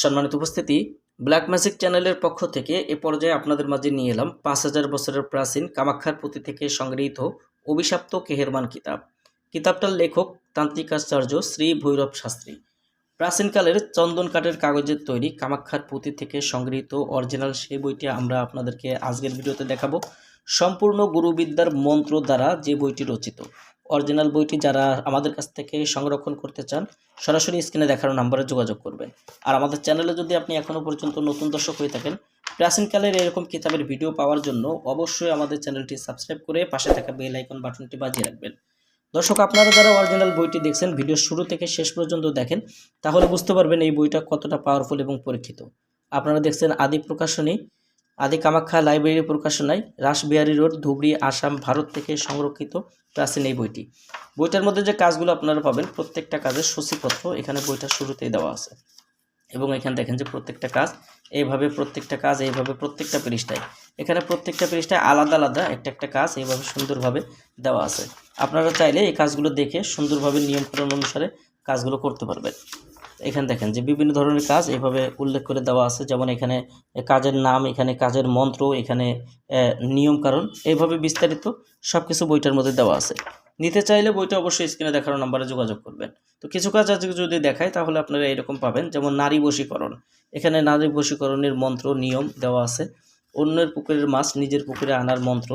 সম্মানিত উপস্থিতি black magic চ্যানেলের পক্ষ থেকে এ পর্যায়ে আপনাদের মাঝে নিয়ে এলাম পাঁচ হাজার বছরের প্রাচীন কামাখ্যার পুঁথি থেকে সংগৃহীত অভিশাপ্ত কেহেরমান কিতাব। কিতাবটার লেখক তান্ত্রিকাচার্য শ্রী ভৈরব শাস্ত্রী। প্রাচীনকালের চন্দন কাঠের কাগজের তৈরি কামাখ্যার পুঁথি থেকে সংগৃহীত অরিজিনাল সেই বইটি আমরা আপনাদেরকে আজকের ভিডিওতে দেখাবো। সম্পূর্ণ গুরুবিদ্যার মন্ত্র দ্বারা যে বইটি রচিত। অরিজিনাল বইটি যারা আমাদের কাছ থেকে সংরক্ষণ করতে চান, সরাসরি স্ক্রিনে দেখানো নাম্বারে যোগাযোগ করবেন আর আমাদের চ্যানেলে যদি আপনি এখনও পর্যন্ত নতুন দর্শক হয়ে থাকেন প্রাচীনকালের এরকম কিতাবের ভিডিও পাওয়ার জন্য অবশ্যই আমাদের চ্যানেলটি সাবস্ক্রাইব করে পাশে থাকা বেল আইকন বাটনটি বাজিয়ে রাখবেন। দর্শক, আপনারা যারা অরিজিনাল বইটি দেখছেন, ভিডিও শুরু থেকে শেষ পর্যন্ত দেখেন, তাহলে বুঝতে পারবেন এই বইটা কতটা পাওয়ারফুল এবং পরীক্ষিত। আপনারা দেখছেন আদি প্রকাশনী আদি কামাখ্যা লাইব্রেরি প্রকাশনায় রাসবিহারী রোড, ধুবড়ি, আসাম, ভারত থেকে সংরক্ষিত প্রাচীন এই বইটি। বইটার মধ্যে যে কাজগুলো আপনারা পাবেন, প্রত্যেকটা কাজের সূচিপত্র এখানে বইটা শুরুতেই দেওয়া আছে। এবং এখানে দেখেন যে প্রত্যেকটা কাজ এইভাবে প্রত্যেকটা কাজ এইভাবে প্রত্যেকটা পৃষ্ঠায়, এখানে প্রত্যেকটা পৃষ্ঠায় আলাদা আলাদা একটা একটা কাজ এইভাবে সুন্দরভাবে দেওয়া আছে। আপনারা চাইলে এই কাজগুলো দেখে সুন্দরভাবে নিয়মকানুন অনুসারে কাজগুলো করতে পারবেন। এখানে দেখেন যে বিভিন্ন ধরনের কাজ এইভাবে উল্লেখ করে দেওয়া আছে। যেমন এখানে কাজের নাম, এখানে কাজের মন্ত্র, এখানে নিয়মকানুন এইভাবে বিস্তারিত সব কিছু বইটার মধ্যে দেওয়া আছে। নিতে চাইলে বইটা অবশ্যই স্ক্রিনে দেখানো নাম্বারে যোগাযোগ করবেন। তো কিছু কাজ আজকে যদি দেখায় তাহলে আপনারা এরকম পাবেন। যেমন নারী বশীকরণ। এখানে নারী বশীকরণের মন্ত্র, নিয়ম দেওয়া আছে। অন্যের পুকুরের মাছ নিজের পুকুরে আনার মন্ত্র।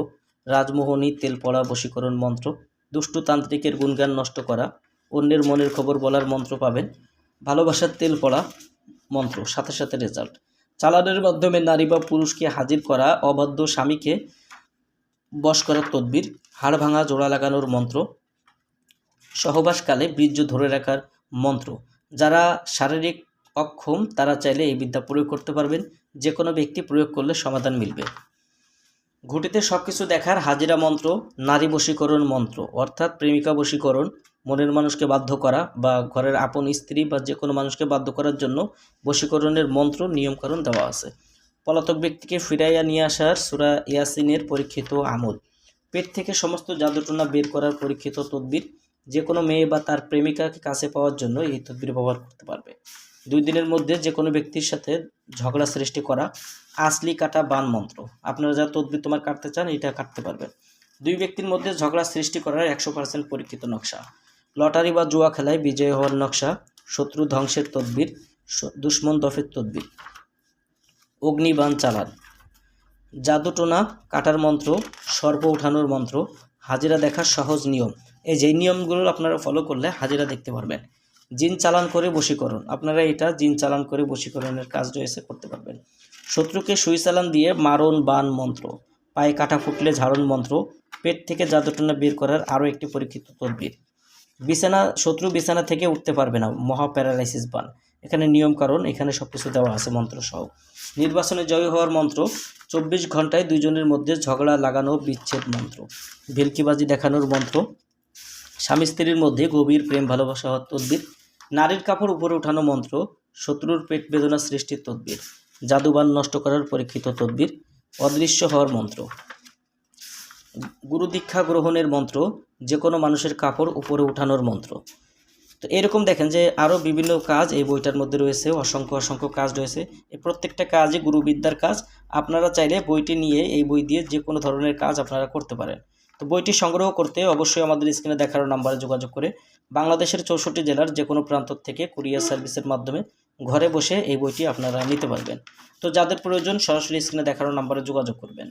রাজমোহনী, তেলপড়া বশীকরণ মন্ত্র। দুষ্টু তান্ত্রিকের গুণগান নষ্ট করা। অন্যের মনের খবর বলার মন্ত্র পাবেন। ভালোবাসার তেল পড়া মন্ত্র, সাথে সাথে রেজাল্ট চালানের মাধ্যমে নারী বা পুরুষকে হাজির করা অবাধ্য স্বামীকে বশ করার তদবির, হাড় ভাঙা, জোড়া লাগানোর মন্ত্র, সহবাসকালে বীর্য ধরে রাখার মন্ত্র। যারা শারীরিক অক্ষম, তারা চাইলে এই বিদ্যা প্রয়োগ করতে পারবেন। যে কোনো ব্যক্তি প্রয়োগ করলে সমাধান মিলবে। ঘুটিতে সব কিছু দেখার হাজিরা মন্ত্র, নারী বশীকরণ মন্ত্র, অর্থাৎ প্রেমিকা বশীকরণ মনের মানুষকে বাধ্য করা বা ঘরের আপন স্ত্রী বা যে কোনো মানুষকে বাধ্য করার জন্য বশীকরণের মন্ত্র নিয়মকরণ দেওয়া আছে। পলাতক ব্যক্তিকে ফিরাইয়া নিয়ে আসার সুরা ইয়াসিনের পরীক্ষিত আমল। পেট থেকে সমস্ত জাদুটনা বের করার পরীক্ষিত তদবির। যে কোনো মেয়ে বা তার প্রেমিকাকে কাছে পাওয়ার জন্য এই তদবির ব্যবহার করতে পারবে। দুই দিনের মধ্যে যে কোনো ব্যক্তির সাথে ঝগড়া সৃষ্টি করা আসলি কাটা বান মন্ত্র। আপনারা যা তদবির তোমার কাটতে চান, এটা কাটতে পারবেন। দুই ব্যক্তির মধ্যে ঝগড়া সৃষ্টি করার একশো পার্সেন্ট পরীক্ষিত নকশা। লটারি বা জুয়া খেলায় বিজয় হওয়ার নকশা, শত্রু ধ্বংসের তদবির দুশ্মন দফের তদবির। অগ্নিবাণ চালান। জাদুটোনা কাটার মন্ত্র, সর্প উঠানোর মন্ত্র, হাজিরা দেখার সহজ নিয়ম। এই যেই নিয়মগুলো আপনারা ফলো করলে হাজিরা দেখতে পারবেন। জিন চালান করে বশীকরণ। আপনারা এটা জিন চালান করে বশীকরণের কাজ রয়েছে, করতে পারবেন। শত্রুকে সুই চালান দিয়ে মারণ বান মন্ত্র, পায়ে কাটা ফুটলে ঝাড়ন মন্ত্র, পেট থেকে জাদুটোনা বের করার আরও একটি পরীক্ষিত তদবির। বিছানা, শত্রু বিছানা থেকে উঠতে পারবে না, মহা প্যারালাইসিস বান। এখানে নিয়ম কারণ, এখানে সব কিছু দেওয়া আছে মন্ত্র সহ। নির্বাচনে জয়ী হওয়ার মন্ত্র, চব্বিশ ঘন্টায় দুজনের মধ্যে ঝগড়া লাগানো বিচ্ছেদ মন্ত্র। ভেলকিবাজি দেখানোর মন্ত্র, স্বামী স্ত্রীর মধ্যে গভীর প্রেম, ভালোবাসা হওয়ার তদ্বির। নারীর কাপড় উপরে উঠানো মন্ত্র, শত্রুর পেট বেদনা সৃষ্টির তদ্বির। জাদুবান নষ্ট করার পরীক্ষিত তদ্বির, অদৃশ্য হওয়ার মন্ত্র। গুরু দীক্ষা গ্রহণের মন্ত্র যে কোনো মানুষের কাপড় উপরে উঠানোর মন্ত্র। তো এরকম দেখেন যে আরও বিভিন্ন কাজ এই বইটার মধ্যে রয়েছে, অসংখ্য অসংখ্য কাজ রয়েছে। এই প্রত্যেকটা কাজই গুরুবিদ্যার কাজ। আপনারা চাইলে বইটি নিয়ে এই বই দিয়ে যে কোনো ধরনের কাজ আপনারা করতে পারেন। তো বইটি সংগ্রহ করতে অবশ্যই আমাদের স্ক্রিনে দেখানো নাম্বারে যোগাযোগ করে বাংলাদেশের চৌষট্টি জেলার যে কোনো প্রান্ত থেকে কুরিয়ার সার্ভিসের মাধ্যমে ঘরে বসে এই বইটি আপনারা নিতে পারবেন। তো যাদের প্রয়োজন সরাসরি স্ক্রিনে দেখানো নাম্বারে যোগাযোগ করবেন।